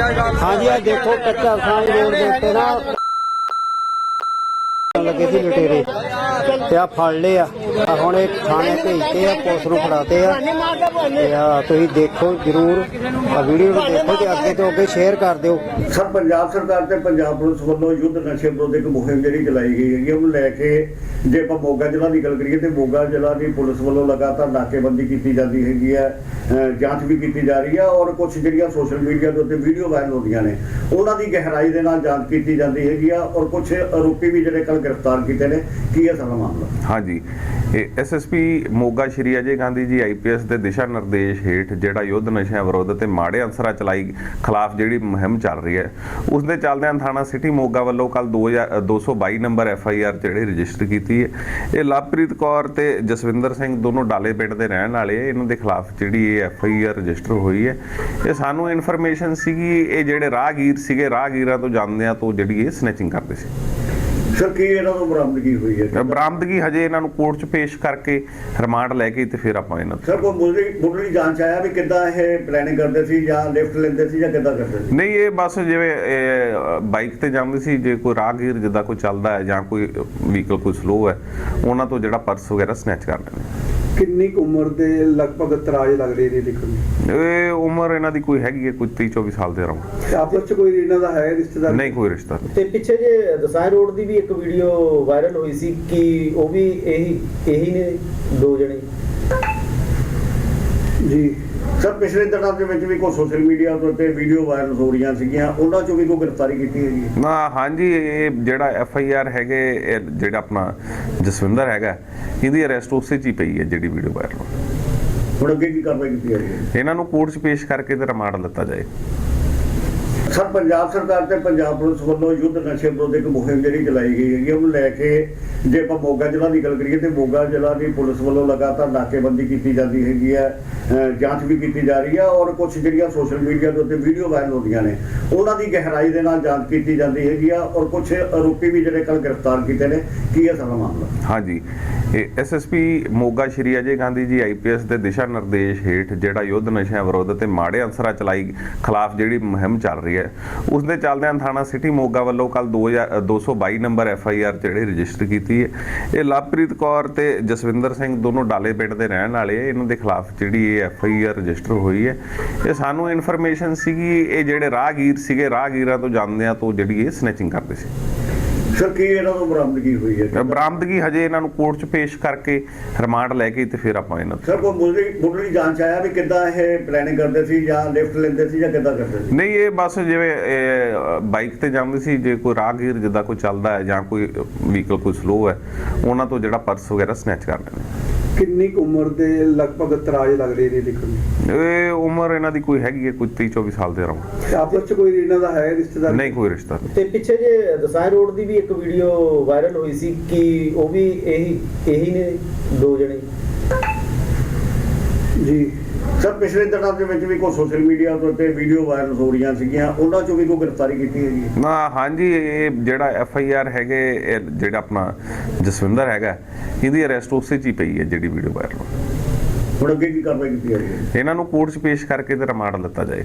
ਹਾਂਜੀ ਆ ਦੇਖੋ, ਕੱਚਾ ਸਾਂਝ ਰੋਡ ਦੇ ਉੱਤੇ ਨਾ। ਲੱਗੇ ਸੀ ਲੁਟੇਰੇ, ਤੇ ਆ ਫੜ ਲਏ ਆ। ਆਹ ਹੁਣ ਇਹ ਥਾਣੇ ਭੇਜਤੇ ਆ, ਪੁਲਿਸ ਨੂੰ ਫੜਾਤੇ ਆ। ਤੇ ਆ ਤੁਸੀਂ ਦੇਖੋ ਜਰੂਰ ਆ ਵੀਡੀਓ ਨੂੰ ਦੇਖੋ ਤੇ ਅੱਗੇ ਤੋਂ ਅੱਗੇ ਸ਼ੇਅਰ ਕਰ ਦਿਓ। ਸਰ, ਪੰਜਾਬ ਸਰਕਾਰ ਤੇ ਪੰਜਾਬ ਪੁਲਿਸ ਵੱਲੋਂ ਯੁੱਧ ਨਸ਼ੇ ਵਿਰੁੱਧ ਇੱਕ ਮੁਹਿੰਮ ਜਿਹੜੀ ਚਲਾਈ ਗਈ ਹੈਗੀ, ਉਹਨੂੰ ਲੈ ਕੇ ਜੇ ਆਪਾਂ ਮੋਗਾ ਜ਼ਿਲ੍ਹਾ ਦੀ ਗੱਲ ਕਰੀਏ ਤੇ ਮੋਗਾ ਜ਼ਿਲ੍ਹਾ ਦੀ ਪੁਲਿਸ ਵੱਲੋਂ ਲਗਾਤਾਰ ਨਾਕੇਬੰਦੀ ਕੀਤੀ ਜਾਂਦੀ ਹੈਗੀ ਹੈ ਜਾਂਚ ਵੀ ਕੀਤੀ ਜਾ ਰਹੀ ਹੈ ਔਰ ਕੁਝ ਜਿਹੜੀਆਂ ਸੋਸ਼ਲ ਮੀਡੀਆ ਦੇ ਉੱਤੇ ਵੀਡੀਓ ਵਾਇਰਲ ਹੁੰਦੀਆਂ ਨੇ, ਉਹਨਾਂ ਦੀ ਗਹਿਰਾਈ ਦੇ ਨਾਲ ਜਾਂਚ ਕੀਤੀ ਜਾਂਦੀ ਹੈਗੀ ਆ ਔਰ ਕੁਝ ਆਰੋਪੀ ਵੀ ਜਿਹੜੇ ਕੱਲ ਗ੍ਰਿਫਤਾਰ ਕੀਤੇ ਨੇ, ਕੀ ਹੈ ਸਾਰਾ ਮਾਮਲਾ? ਹਾਂਜੀ ਐਸਐਸਪੀ ਮੋਗਾ ਸ਼੍ਰੀ ਅਜੇ ਗਾਂਧੀ ਜੀ ਆਈਪੀਐਸ ਦੇ ਦਿਸ਼ਾ ਨਿਰਦੇਸ਼ ਹੇਠ ਜਿਹੜਾ ਯੁੱਧ ਨਸ਼ਿਆਂ ਵਿਰੁੱਧ ਤੇ ਮਾੜੇ ਅਨਸਰਾਂ ਚਲਾਈ ਖਿਲਾਫ ਜਿਹੜੀ ਮੁਹਿੰਮ ਚੱਲ ਰਹੀ ਹੈ ਉਸ ਦੇ ਚੱਲਦਿਆਂ ਥਾਣਾ ਸਿਟੀ ਮੋਗਾ ਵੱਲੋਂ ਕੱਲ 222 ਨੰਬਰ ਐਫਆਈਆਰ ਜਿਹੜੀ ਰਜਿਸਟਰ ਕੀਤੀ ਹੈ। ਇਹ ਲਵਪ੍ਰੀਤ ਕੌਰ ਤੇ ਜਸਵਿੰਦਰ ਸਿੰਘ ਦੋਨੋਂ ਡਾਲੇ ਪਿੰਡ ਦੇ ਰਹਿਣ ਵਾਲੇ ਆ। ਇਹਨਾਂ ਦੇ ਖਿਲਾਫ ਜਿਹੜੀ ਇਹ ਐਫ ਆਈ ਆਰ ਰਜਿਸਟਰ ਹੋਈ ਹੈ। ਇਹ ਸਾਨੂੰ ਇਨਫੋਰਮੇਸ਼ਨ ਸੀਗੀ, ਇਹ ਜਿਹੜੇ ਰਾਹਗੀਰ ਸੀਗੇ, ਰਾਹਗੀਰਾਂ ਤੋਂ ਜਾਂਦਿਆਂ ਤੋਂ ਜਿਹੜੀ ਇਹ ਸਨੈਚਿੰਗ ਕਰਦੇ ਸੀ। ਸਰ ਕੀ ਇਹਨਾਂ ਨੂੰ ਬਰਾਮਦਗੀ ਹੋਈ ਹੈ? ਬਰਾਮਦਗੀ ਹਜੇ ਇਹਨਾਂ ਨੂੰ ਕੋਰਟ 'ਚ ਪੇਸ਼ ਕਰਕੇ ਰਿਮਾਂਡ ਲੈ ਕੇ ਤੇ ਫਿਰ ਆਪਾਂ ਇਹਨਾਂ ਸਰ ਕੋਈ ਮੁੱਢਲੀ ਮੁੱਢਲੀ ਜਾਂਚ ਆਇਆ ਵੀ ਕਿੱਦਾਂ ਇਹ ਪਲੈਨਿੰਗ ਕਰਦੇ ਸੀ ਜਾਂ ਲਿਫਟ ਲੈਂਦੇ ਸੀ ਜਾਂ ਕਿੱਦਾਂ ਕਰਦੇ ਸੀ? ਨਹੀਂ ਇਹ ਬਸ ਜਿਵੇਂ ਬਾਈਕ ਤੇ ਜਾਂਦੇ ਸੀ ਜੇ ਕੋਈ ਰਾਹਗੀਰ ਜਿੱਦਾਂ ਕੋਈ ਚੱਲਦਾ ਹੈ ਜਾਂ ਕੋਈ ਵਹੀਕਲ ਕੋਈ ਸਲੋ ਹੈ ਉਹਨਾਂ ਤੋਂ ਜਿਹੜਾ ਪਰਸ ਵਗੈਰਾ ਸਨੈਚ ਕਰ ਲੈਂਦੇ। ਕਿੰਨੀ ਕੁ ਉਮਰ ਦੇ ਲਗਭਗ ਤਰਾਜ ਲੱਗਦੇ ਨੇ ਦੇਖਣ ਨੂੰ? ਇਹ ਉਮਰ ਇਹਨਾਂ ਦੀ ਕੋਈ ਹੈਗੀ ਹੈ ਕੋਈ 30 24 ਸਾਲ ਦੇ ਅਰਾਊਂਡ ਤੇ ਆਪਸ ਚ ਕੋਈ ਇਹਨਾਂ ਦਾ ਹੈ ਰਿਸ਼ਤੇਦਾਰ? ਨਹੀਂ ਕੋਈ ਰਿਸ਼ਤਾ ਨਹੀਂ। ਤੇ ਪਿੱਛੇ ਜੇ ਦਸਾਈ ਰੋਡ ਦੀ ਵੀ ਇੱਕ ਵੀਡੀਓ ਵਾਇਰਲ ਹੋਈ ਸੀ ਕਿ ਉਹ ਵੀ ਇਹੀ ਇਹੀ ਨੇ ਦੋ ਜਣੇ? ਜੀ ਸਰ ਪਿਛਲੇ ਦਿਨਾਂ ਦੇ ਵਿੱਚ ਵੀ ਕੋਈ ਸੋਸ਼ਲ ਮੀਡੀਆ ਦੇ ਉੱਤੇ ਵੀਡੀਓ ਵਾਇਰਲ ਹੋ ਰਹੀਆਂ ਸੀਗੀਆਂ ਉਹਨਾਂ ਚੋਂ ਵੀ ਕੋਈ ਗ੍ਰਿਫਤਾਰੀ ਕੀਤੀ ਹੈ? ਨਾ ਹਾਂਜੀ ਇਹ ਜਿਹੜਾ ਐਫ ਆਈ ਆਰ ਹੈਗੇ ਇਹ ਜਿਹੜਾ ਆਪਣਾ ਜਸਵਿੰਦਰ ਹੈਗਾ ਇਹਦੀ ਅਰੈਸਟ ਉਸੇ 'ਚ ਹੀ ਪਈ ਹੈ ਜਿਹੜੀ ਵੀਡੀਓ ਵਾਇਰਲ ਹੁਣ ਅੱਗੇ ਕੀ ਕਾਰਵਾਈ ਕੀਤੀ ਹੈ? ਇਹਨਾਂ ਨੂੰ ਕੋਰਟ 'ਚ ਪੇਸ਼ ਕਰਕੇ ਤੇ ਰਿਮਾਂਡ ਦਿੱਤਾ ਜਾਏ ਸਰ ਪੰਜਾਬ ਸਰਕਾਰ ਤੇ ਪੰਜਾਬ ਪੁਲਿਸ ਵੱਲੋਂ ਯੁੱਧ ਨਸ਼ੇ ਵਿਰੁੱਧ ਇੱਕ ਮੁਹਿੰਮ ਜਿਹੜੀ ਚਲਾਈ ਗਈ ਹੈਗੀ ਉਹਨੂੰ ਲੈ ਕੇ ਜੇ ਆਪਾਂ ਮੋਗਾ ਜ਼ਿਲ੍ਹਾ ਦੀ ਗੱਲ ਕਰੀਏ ਤੇ ਮੋਗਾ ਜ਼ਿਲ੍ਹਾ ਦੀ ਪੁਲਿਸ ਵੱਲੋਂ ਲਗਾਤਾਰ ਨਾਕੇਬੰਦੀ ਕੀਤੀ ਜਾਂਦੀ ਹੈਗੀ ਹੈ ਜਾਂਚ ਵੀ ਕੀਤੀ ਜਾ ਰਹੀ ਹੈ ਔਰ ਕੁਝ ਜਿਹੜੀਆਂ ਸੋਸ਼ਲ ਮੀਡੀਆ ਦੇ ਉੱਤੇ ਵੀਡੀਓ ਵਾਇਰਲ ਹੁੰਦੀਆਂ ਨੇ, ਉਹਨਾਂ ਦੀ ਗਹਿਰਾਈ ਦੇ ਨਾਲ ਜਾਂਚ ਕੀਤੀ ਜਾਂਦੀ ਹੈਗੀ ਆ ਔਰ ਕੁਝ ਆਰੋਪੀ ਵੀ ਜਿਹੜੇ ਕੱਲ ਗ੍ਰਿਫਤਾਰ ਕੀਤੇ ਨੇ, ਕੀ ਹੈ ਸਾਰਾ ਮਾਮਲਾ? ਹਾਂਜੀ। ਐਸਐਸਪੀ ਮੋਗਾ ਸ਼੍ਰੀ ਅਜੇ ਗਾਂਧੀ ਜੀ ਆਈਪੀਐਸ ਦੇ ਦਿਸ਼ਾ ਨਿਰਦੇਸ਼ ਹੇਠ ਜਿਹੜਾ ਯੁੱਧ ਨਸ਼ਿਆਂ ਵਿਰੁੱਧ ਤੇ ਮਾੜੇ ਅਨਸਰਾਂ ਚਲਾਈ ਖਿਲਾਫ ਜਿਹੜੀ ਮੁਹਿੰਮ ਚੱਲ ਰਹੀ ਹੈ, ਉਸ ਦੇ ਚੱਲਦਿਆਂ ਥਾਣਾ ਸਿਟੀ ਮੋਗਾ ਵੱਲੋਂ ਕੱਲ 222 ਨੰਬਰ ਐਫਆਈਆਰ ਜਿਹੜੀ ਰਜਿਸਟਰ ਕੀਤੀ ਹੈ, ਇਹ ਲਵਪ੍ਰੀਤ ਕੌਰ ਤੇ ਜਸਵਿੰਦਰ ਸਿੰਘ ਦੋਨੋਂ ਡਾਲੇ ਪਿੰਡ ਦੇ ਰਹਿਣ ਵਾਲੇ ਆ, ਇਹਨਾਂ ਦੇ ਖਿਲਾਫ ਜਿਹੜੀ ਇਹ ਐਫਆਈਆਰ ਰਜਿਸਟਰ ਹੋਈ ਹੈ। ਇਹ ਸਾਨੂੰ ਇਨਫੋਰਮੇਸ਼ਨ ਸੀਗੀ, ਇਹ ਜਿਹੜੇ ਰਾਹਗੀਰ ਸੀਗੇ, ਰਾਹਗੀਰਾਂ ਤੋਂ ਜਾਂਦਿਆਂ ਤੋਂ ਜਿਹੜੀ ਇਹ ਸਨੈਚਿੰਗ ਕਰਦੇ ਸੀ। ਸਰ ਕੀ ਇਹਨਾਂ ਨੂੰ ਬਰਾਮਦਗੀ ਹੋਈ ਹੈ? ਬਰਾਮਦਗੀ ਹਜੇ ਇਹਨਾਂ ਨੂੰ ਕੋਰਟ 'ਚ ਪੇਸ਼ ਕਰਕੇ ਰਿਮਾਂਡ ਲੈ ਕੇ ਤੇ ਫਿਰ ਆਪਾਂ ਇਹਨਾਂ ਸਰ ਮੁੱਢਲੀ ਮੁੱਢਲੀ ਜਾਂਚ ਆਇਆ ਵੀ ਕਿੱਦਾਂ ਇਹ ਪਲੈਨਿੰਗ ਕਰਦੇ ਸੀ ਜਾਂ ਲਿਫਟ ਲੈਂਦੇ ਸੀ ਜਾਂ ਕਿੱਦਾਂ ਕਰਦੇ ਸੀ? ਨਹੀਂ ਇਹ ਬਸ ਜਿਵੇਂ ਬਾਈਕ ਤੇ ਜਾਂਦੇ ਸੀ ਜੇ ਕੋਈ ਰਾਹਗੀਰ ਜਿੱਦਾਂ ਕੋਈ ਚੱਲਦਾ ਹੈ ਜਾਂ ਕੋਈ ਵਹੀਕਲ ਕੋਈ ਸਲੋ ਹੈ ਉਹਨਾਂ ਤੋਂ ਜਿਹੜਾ ਪਰਸ ਵਗੈਰਾ ਸਨੈਚ ਕਰ ਲੈਂਦੇ ਕਿੰਨੀ ਕੁ ਉਮਰ ਦੇ ਲਗਭਗ ਤਰਾਜ ਲੱਗਦੇ ਨੇ ਦੇਖਣ ਨੂੰ? ਇਹ ਉਮਰ ਇਹਨਾਂ ਦੀ ਕੋਈ ਹੈਗੀ ਹੈ ਕੋਈ 30 24 ਸਾਲ ਦੇ ਅਰਾਊਂਡ। ਤੇ ਆਪਸ ਚ ਕੋਈ ਇਹਨਾਂ ਦਾ ਹੈ ਰਿਸ਼ਤੇਦਾਰ? ਨਹੀਂ ਕੋਈ ਰਿਸ਼ਤਾ ਨਹੀਂ। ਤੇ ਪਿੱਛੇ ਜੇ ਦਸਾਈ ਰੋਡ ਦੀ ਵੀ ਇੱਕ ਵੀਡੀਓ ਵਾਇਰਲ ਹੋਈ ਸੀ ਕਿ ਉਹ ਵੀ ਇਹੀ ਇਹੀ ਨੇ ਦੋ ਜਣੇ? ਜੀ। ਸਰ ਪਿਛਲੇ ਦਿਨਾਂ ਦੇ ਵਿੱਚ ਵੀ ਕੋਈ ਸੋਸ਼ਲ ਮੀਡੀਆ ਦੇ ਉੱਤੇ ਵੀਡੀਓ ਵਾਇਰਲ ਹੋ ਰਹੀਆਂ ਸੀਗੀਆਂ ਉਹਨਾਂ ਚੋਂ ਵੀ ਕੋਈ ਗ੍ਰਿਫਤਾਰੀ ਕੀਤੀ ਹੈ? ਨਾ ਹਾਂਜੀ ਇਹ ਜਿਹੜਾ ਐਫ ਆਈ ਆਰ ਹੈਗੇ ਜਿਹੜਾ ਆਪਣਾ ਜਸਵਿੰਦਰ ਹੈਗਾ ਇਹਦੀ ਅਰੈਸਟ ਉਸੇ 'ਚ ਹੀ ਪਈ ਹੈ ਜਿਹੜੀ ਵੀਡੀਓ ਵਾਇਰਲ ਹੋਈ ਹੁਣ ਅੱਗੇ ਕੀ ਕਾਰਵਾਈ ਕੀਤੀ ਹੈ? ਇਹਨਾਂ ਨੂੰ ਕੋਰਟ 'ਚ ਪੇਸ਼ ਕਰਕੇ ਤੇ ਰਿਮਾਂਡ ਦਿੱਤਾ ਜਾਏ